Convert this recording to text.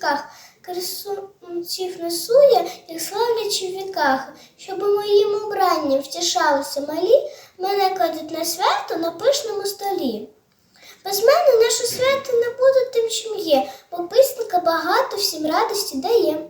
квітках. Красунців несу я, їх славлячи в віках, щоб моїм убранням втішалися малі, мене кладуть на свято на пишному столі. Без мене наше свято не буде тим, чим є, бо писника багато всім радості дає.